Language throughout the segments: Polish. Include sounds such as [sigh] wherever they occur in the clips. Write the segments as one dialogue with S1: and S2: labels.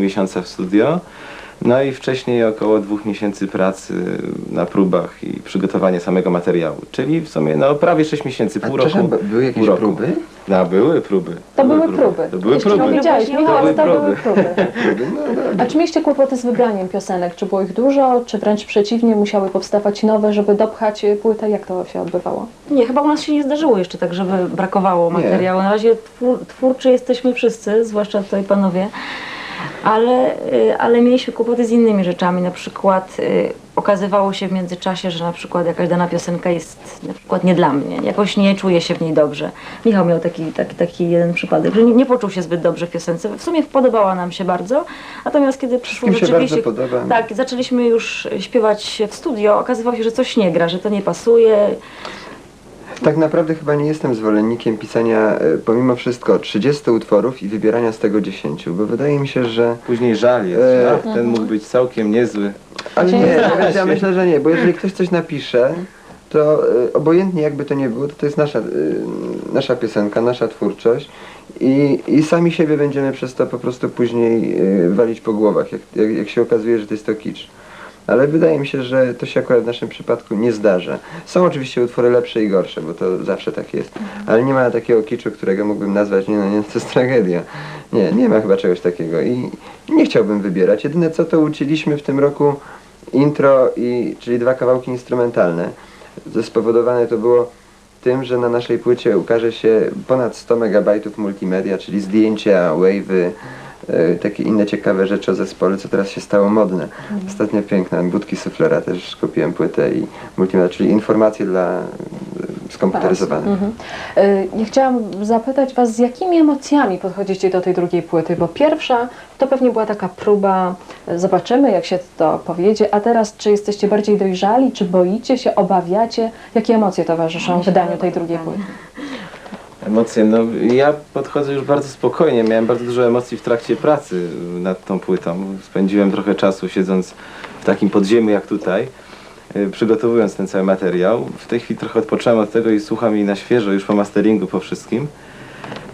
S1: miesiąca w studio. No i wcześniej około dwóch miesięcy pracy na próbach i przygotowanie samego materiału. Czyli w sumie no prawie 6 miesięcy, pół
S2: przepraszam,
S1: roku.
S2: były jakieś
S1: pół roku.
S2: próby?
S1: No, były próby.
S3: To były próby.
S1: To były
S3: Jeśli
S1: próby.
S3: nie widziałeś,
S4: To
S3: Michał, ale to
S1: były
S3: były próby. [laughs]
S2: No, no,
S3: A czy mieliście kłopoty z wybraniem piosenek? Czy było ich dużo, czy wręcz przeciwnie, musiały powstawać nowe, żeby dopchać y, płytę? Jak to się odbywało?
S4: Nie, chyba u nas się nie zdarzyło jeszcze tak, żeby brakowało
S2: Nie.
S4: materiału. Na razie twór, twórczy jesteśmy wszyscy, zwłaszcza tutaj panowie, ale, y, ale mieliśmy kłopoty z innymi rzeczami. Na przykład y, okazywało się w międzyczasie, że na przykład jakaś dana piosenka jest na przykład nie dla mnie. Jakoś nie czuję się w niej dobrze. Michał miał taki, taki, taki jeden przypadek, że nie, nie poczuł się zbyt dobrze w piosence. W sumie podobała nam się bardzo, natomiast kiedy przyszło
S2: się
S4: rzeczywiście...
S2: podoba.
S4: Tak, zaczęliśmy już śpiewać w studio, okazywało się, że coś nie gra, że to nie pasuje.
S2: Tak naprawdę chyba nie jestem zwolennikiem pisania e, pomimo wszystko 30 utworów i wybierania z tego 10, bo wydaje mi się, że...
S1: Później żal jest.
S2: E,
S1: ten mógł być całkiem niezły.
S2: Ale
S3: Się
S2: nie,
S3: nie
S2: ja,
S3: zgadza
S2: ja
S1: się.
S2: myślę, że nie, bo jeżeli ktoś coś napisze, to e, obojętnie jakby to nie było, to to jest nasza, e, nasza piosenka, nasza twórczość i, i sami siebie będziemy przez to po prostu później e, walić po głowach, jak, jak, jak się okazuje, że to jest to kicz. Ale wydaje mi się, że to się akurat w naszym przypadku nie zdarza. Są oczywiście utwory lepsze i gorsze, bo to zawsze tak jest. Ale nie ma takiego kiczu, którego mógłbym nazwać, nie no, nie, to jest tragedia. Nie, nie ma chyba czegoś takiego i nie chciałbym wybierać. Jedyne co to uczyliśmy w tym roku intro, i, czyli dwa kawałki instrumentalne. Spowodowane to było tym, że na naszej płycie ukaże się ponad 100 megabajtów multimedia, czyli zdjęcia, wave'y, e, takie inne ciekawe rzeczy o zespole, co teraz się stało modne. Ostatnio piękna, Budki Suflera też kupiłem płytę i multimedia, czyli informacje dla e, skomputeryzowane.
S3: Mhm. Y, Ja chciałam zapytać Was, z jakimi emocjami podchodzicie do tej drugiej płyty? Bo pierwsza to pewnie była taka próba, zobaczymy jak się to powiedzie, a teraz czy jesteście bardziej dojrzali, czy boicie się, obawiacie? Jakie emocje towarzyszą wydaniu tej drugiej płyty?
S1: Emocje, no ja podchodzę już bardzo spokojnie. Miałem bardzo dużo emocji w trakcie pracy nad tą płytą. Spędziłem trochę czasu siedząc w takim podziemiu jak tutaj, y, przygotowując ten cały materiał. W tej chwili trochę odpocząłem od tego i słucham jej na świeżo, już po masteringu, po wszystkim.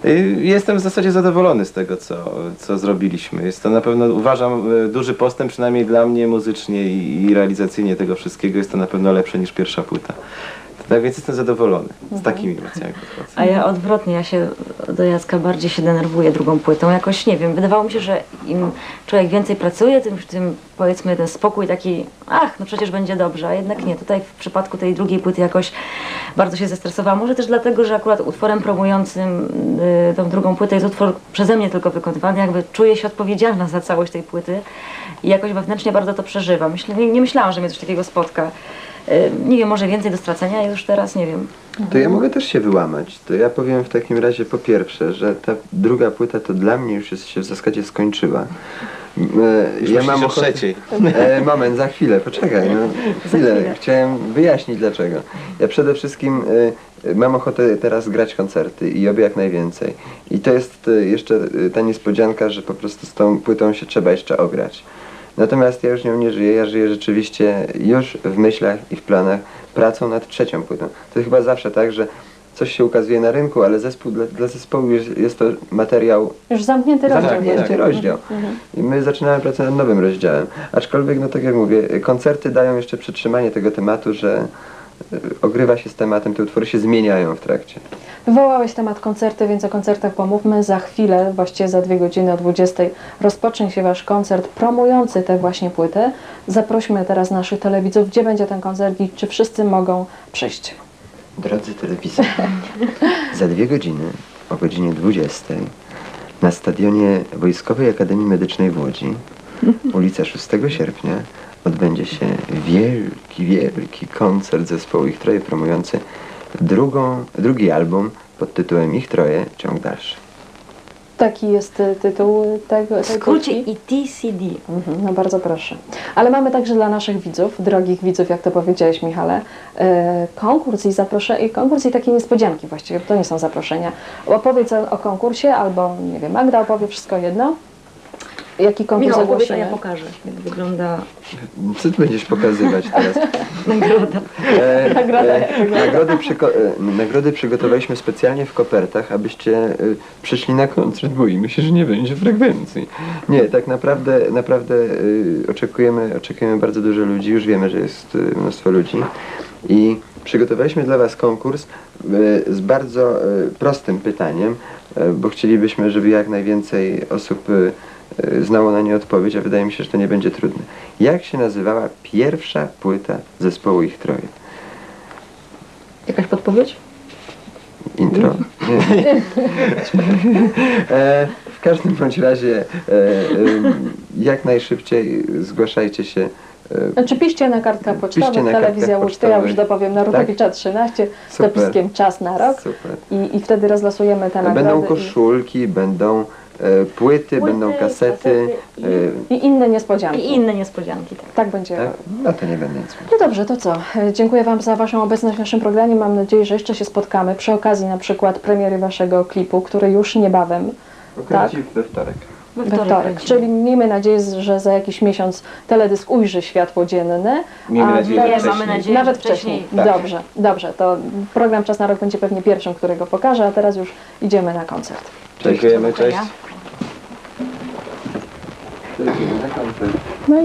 S1: Y, Jestem w zasadzie zadowolony z tego, co, co zrobiliśmy. Jest to na pewno, uważam, y, duży postęp, przynajmniej dla mnie muzycznie i, i realizacyjnie tego wszystkiego. Jest to na pewno lepsze niż pierwsza płyta. Tak więc jestem zadowolony. Z takimi emocjami podchodzę.
S4: A ja odwrotnie, ja się do Jacka bardziej się denerwuję drugą płytą. Jakoś nie wiem, wydawało mi się, że im człowiek więcej pracuje, tym, tym powiedzmy ten spokój taki, ach, no przecież będzie dobrze, a jednak nie. Tutaj w przypadku tej drugiej płyty jakoś bardzo się zestresowałam. Może też dlatego, że akurat utworem promującym y, tą drugą płytę jest utwór przeze mnie tylko wykonywany, jakby czuję się odpowiedzialna za całość tej płyty i jakoś wewnętrznie bardzo to przeżywam. Myślę, nie, nie myślałam, że mnie coś takiego spotka. Y, Nie wiem, może więcej do stracenia już teraz, nie wiem.
S2: To ja mogę też się wyłamać. To ja powiem w takim razie po pierwsze, że ta druga płyta to dla mnie już jest, się w zasadzie skończyła. E,
S1: Już
S2: ja mam
S1: o
S2: ochotę...
S1: trzeciej.
S2: E, moment, za chwilę, poczekaj. No, [laughs] chwilę.
S4: chwilę.
S2: Chciałem wyjaśnić dlaczego. Ja przede wszystkim e, mam ochotę teraz grać koncerty i oby jak najwięcej. I to jest e, jeszcze e, ta niespodzianka, że po prostu z tą płytą się trzeba jeszcze ograć. Natomiast ja już nią nie żyję, ja żyję rzeczywiście już w myślach i w planach pracą nad trzecią płytą. To chyba zawsze tak, że coś się ukazuje na rynku, ale zespół, dla, dla zespołu jest, jest to materiał
S3: Już zamknięty rozdział.
S2: zamknięty
S1: tak.
S2: rozdział. I my zaczynamy pracę nad nowym rozdziałem. Aczkolwiek, no tak jak mówię, koncerty dają jeszcze przetrzymanie tego tematu, że ogrywa się z tematem, te utwory się zmieniają w trakcie.
S3: Wywołałeś temat koncerty, więc o koncertach pomówmy. Za chwilę, właściwie za dwie godziny o 20 rozpocznie się Wasz koncert promujący tę właśnie płytę. Zaprośmy teraz naszych telewidzów, gdzie będzie ten koncert i czy wszyscy mogą przyjść.
S2: Drodzy telewizor, [laughs] za dwie godziny o godzinie 20 na stadionie Wojskowej Akademii Medycznej w Łodzi, ulica 6 sierpnia, odbędzie się wielki, wielki koncert zespołu Ich Troje promujący drugą, drugi album pod tytułem Ich Troje, ciąg dalszy.
S3: Taki jest y, tytuł tego.
S4: W skrócie? ETCD.
S3: Mhm, no bardzo proszę. Ale mamy także dla naszych widzów, drogich widzów, jak to powiedziałeś Michale, e, konkurs i zaproszenie, i konkurs i takie niespodzianki właściwie, bo to nie są zaproszenia. Opowiedz o konkursie albo, nie wiem, Magda opowie wszystko jedno. Jaki konkurs
S4: Michał, ja pokażę, jak wygląda
S2: Co ty będziesz pokazywać teraz? [laughs]
S4: nagroda.
S2: E,
S3: Nagroda, jak wygląda.
S2: nagrody, przyko- e, nagrody przygotowaliśmy specjalnie w kopertach, abyście e, przyszli na koncert. Boimy się, że nie będzie frekwencji. Nie, tak naprawdę, naprawdę e, oczekujemy, oczekujemy bardzo dużo ludzi. Już wiemy, że jest e, mnóstwo ludzi. I przygotowaliśmy dla Was konkurs e, z bardzo e, prostym pytaniem, e, bo chcielibyśmy, żeby jak najwięcej osób e, e, znało na nie odpowiedź, a wydaje mi się, że to nie będzie trudne. Jak się nazywała pierwsza płyta zespołu Ich Troje?
S4: Jakaś podpowiedź?
S2: Intro? [laughs] [laughs] E, w każdym bądź razie e, e, jak najszybciej zgłaszajcie się.
S3: Znaczy piszcie na kartkach
S2: Piszcie
S3: pocztowych,
S2: na
S3: telewizja Łódź, ja już dopowiem, na Rutowicza 13 z dopiskiem czas na rok
S2: super.
S3: i, i wtedy rozlosujemy te nagrody.
S2: Będą
S3: i-
S2: koszulki, będą e, płyty, będą kasety. E,
S3: I inne niespodzianki.
S4: I inne niespodzianki, tak.
S3: Tak będzie.
S2: tak? No to nie będę nic mówił.
S3: No dobrze, to co? E, Dziękuję Wam za Waszą obecność w naszym programie. Mam nadzieję, że jeszcze się spotkamy przy okazji na przykład premiery Waszego klipu, który już niebawem, tak?
S2: we wtorek.
S4: We
S3: we wtorek.
S4: będzie.
S3: Czyli miejmy nadzieję, że za jakiś miesiąc teledysk ujrzy światło dzienne.
S1: Miejmy nadzieję, że
S4: Nie,
S1: wcześniej.
S4: mamy nadzieję,
S3: Nawet
S4: że
S3: wcześniej.
S4: wcześniej.
S1: Tak.
S3: Dobrze, dobrze. To program Czas na rok będzie pewnie pierwszym, którego pokażę, a teraz już idziemy na koncert.
S1: Dziękujemy, cześć.
S3: No i